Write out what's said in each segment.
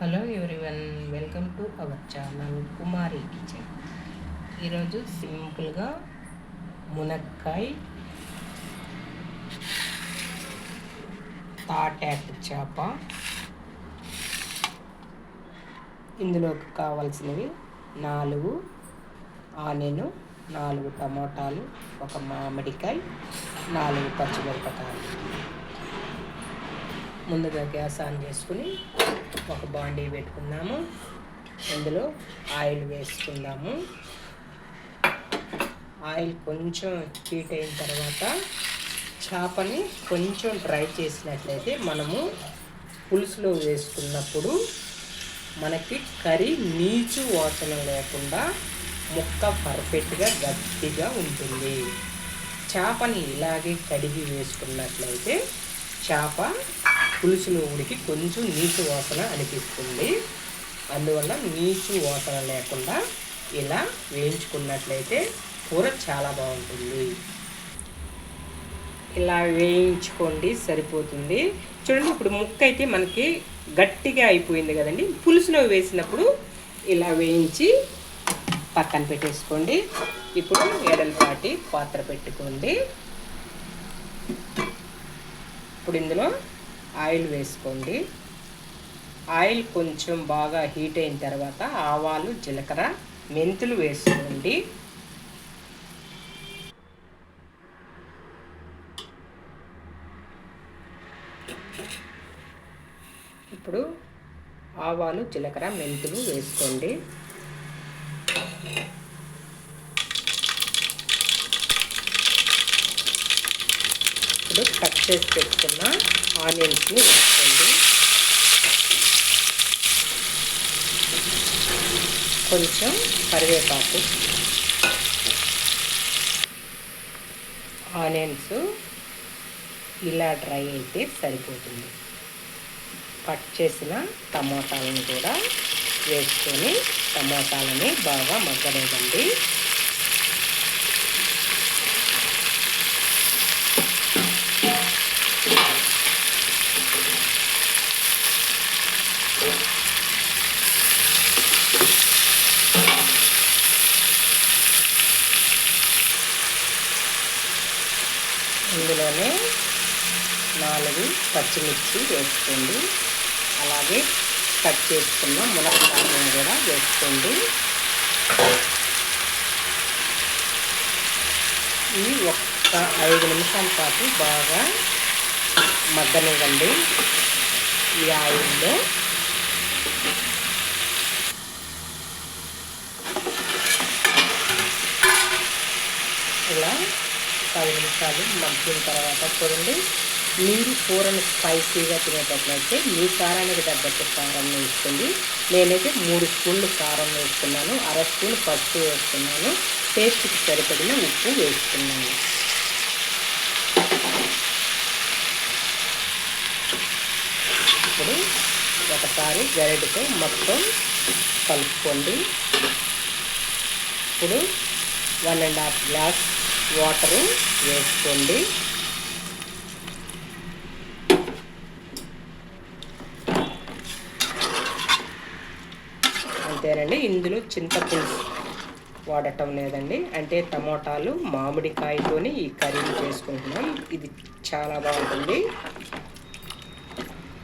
Hello everyone welcome to our channel Kumari kitchen. ఈరోజు సింపుల్గా మునక్కాయ తాటాకు చేప. ఇందులోకి కావాల్సినవి నాలుగు ఆనియన్ నాలుగు టమోటాలు ఒక మామిడికాయ నాలుగు పచ్చిమిరపకాయలు. ముందుగా గ్యాస్ ఆన్ చేసుకుని ఒక బాండీ పెట్టుకుందాము. అందులో ఆయిల్ వేసుకుందాము. ఆయిల్ కొంచెం హీట్ అయిన తర్వాత చేపని కొంచెం డ్రై చేసినట్లయితే మనము పులుసులో వేసుకున్నప్పుడు మనకి కర్రీ నీచు వాసన లేకుండా ముక్క పర్ఫెక్ట్గా గట్టిగా ఉంటుంది. చేపని ఇలాగే కడిగి వేసుకున్నట్లయితే చేప పులుసులో ఉడికి కొంచెం నీచు వాసన అనిపిస్తుంది. అందువల్ల నీచు వాసన లేకుండా ఇలా వేయించుకున్నట్లయితే కూర చాలా బాగుంటుంది. ఇలా వేయించుకోండి సరిపోతుంది. చూడండి ఇప్పుడు ముక్క అయితే మనకి గట్టిగా అయిపోయింది కదండి. పులుసులో వేసినప్పుడు ఇలా వేయించి పక్కన పెట్టేసుకోండి. ఇప్పుడు ఎడలపాటి పాత్ర పెట్టుకోండి. ఇప్పుడు ఇందులో ఆయిల్ వేసుకోండి. ఆయిల్ కొంచెం బాగా హీట్ అయిన తర్వాత ఆవాలు జీలకర్ర మెంతులు వేసుకోండి. ఇప్పుడు ఆవాలు జీలకర్ర మెంతులు వేసుకోండి. ఇప్పుడు కట్ చేసి పెట్టుకున్న ఆనియన్స్ని వేసుకోండి. కొంచెం కరివేపాకు ఆనియన్స్ ఇలా డ్రై అయితే సరిపోతుంది. కట్ చేసిన టమోటాలను కూడా వేసుకొని టమోటాలని బాగా మగ్గనివ్వండి. ఇందులోనే నాలుగు పచ్చిమిర్చి వేసుకోండి. అలాగే కట్ చేసుకున్న మునక్కాయలను కూడా వేసుకోండి. ఇవి ఒక్క ఐదు నిమిషాల పాటు బాగా మగ్గనివ్వండి. ఈ ఆయిల్లో ఇలా పది నిమిషాలు మగ్గిన తర్వాత చూడండి. మీరు కూరను స్పైసీగా తినేటట్లయితే మీ కారానికి తగ్గట్టు కారం వేసుకోండి. నేనైతే మూడు స్పూన్లు కారం వేసుకున్నాను అర స్పూన్ పసుపు వేసుకున్నాను టేస్ట్కి సరిపడిన ఉప్పు వేసుకున్నాను ఇప్పుడు ఒకసారి గరిటతో మొత్తం కలుపుకోండి. ఇప్పుడు one and half glass water వేసుకోండి. అంతేనండి ఇందులో చింతపులుసు వాడటం లేదండి. అంటే టమోటాలు మామిడికాయతోని ఈ కర్రీ చేసుకుంటున్నాం. ఇది చాలా బాగుంటుంది.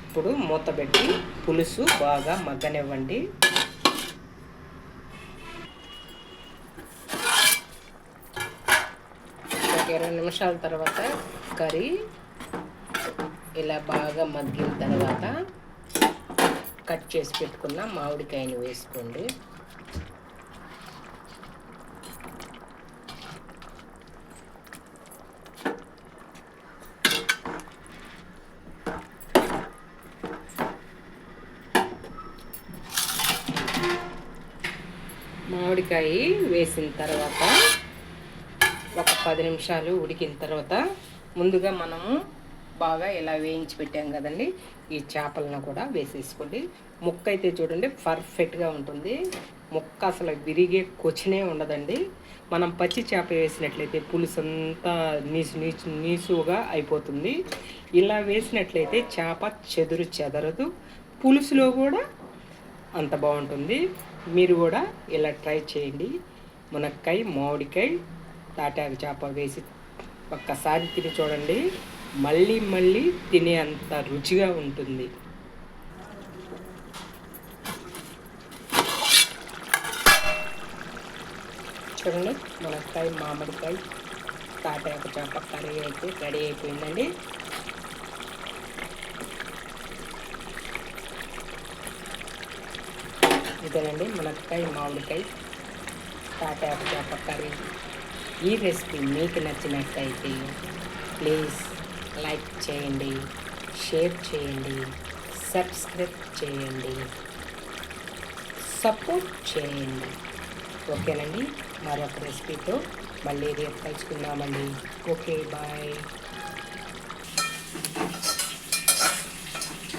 ఇప్పుడు మూత పెట్టి పులుసు బాగా మగ్గనివ్వండి. ఒక ఇరవై నిమిషాల తర్వాత కర్రీ ఇలా బాగా మగ్గిన తర్వాత కట్ చేసి పెట్టుకున్న మామిడికాయని వేసుకోండి. మామిడికాయ వేసిన తర్వాత పది నిమిషాలు ఉడికిన తర్వాత ముందుగా మనము బాగా ఇలా వేయించి పెట్టాం కదండి. ఈ చేపలను కూడా వేసేసుకోండి. ముక్క అయితే చూడండి పర్ఫెక్ట్గా ఉంటుంది. ముక్క అసలు విరిగే కొచ్చినే ఉండదండి. మనం పచ్చి చేప వేసినట్లయితే పులుసు అంతా నీసు నీచు నీసుగా అయిపోతుంది. ఇలా వేసినట్లయితే చేప చెదురు చెదరదు. పులుసులో కూడా అంత బాగుంటుంది. మీరు కూడా ఇలా ట్రై చేయండి. మునక్కాయ మామిడికాయ తాటాకు చేప వేసి ఒక్కసారి తిని చూడండి. మళ్ళీ మళ్ళీ తినే అంత రుచిగా ఉంటుంది. చూడండి మునక్కాయ మామిడికాయ తాటాకు చేప కర్రీ అయితే రెడీ అయిపోయిందండి. ఇదేనండి మునక్కాయ మామిడికాయ తాటాకు చేప కర్రీ. ఈ రెసిపీ మీకు నచ్చినట్టయితే ప్లీజ్ లైక్ చేయండి షేర్ చేయండి సబ్స్క్రైబ్ చేయండి సపోర్ట్ చేయండి. ఓకేనండి? మరొక రెసిపీతో మళ్ళీ రేపు కలుసుకుందామండి. Okay bye.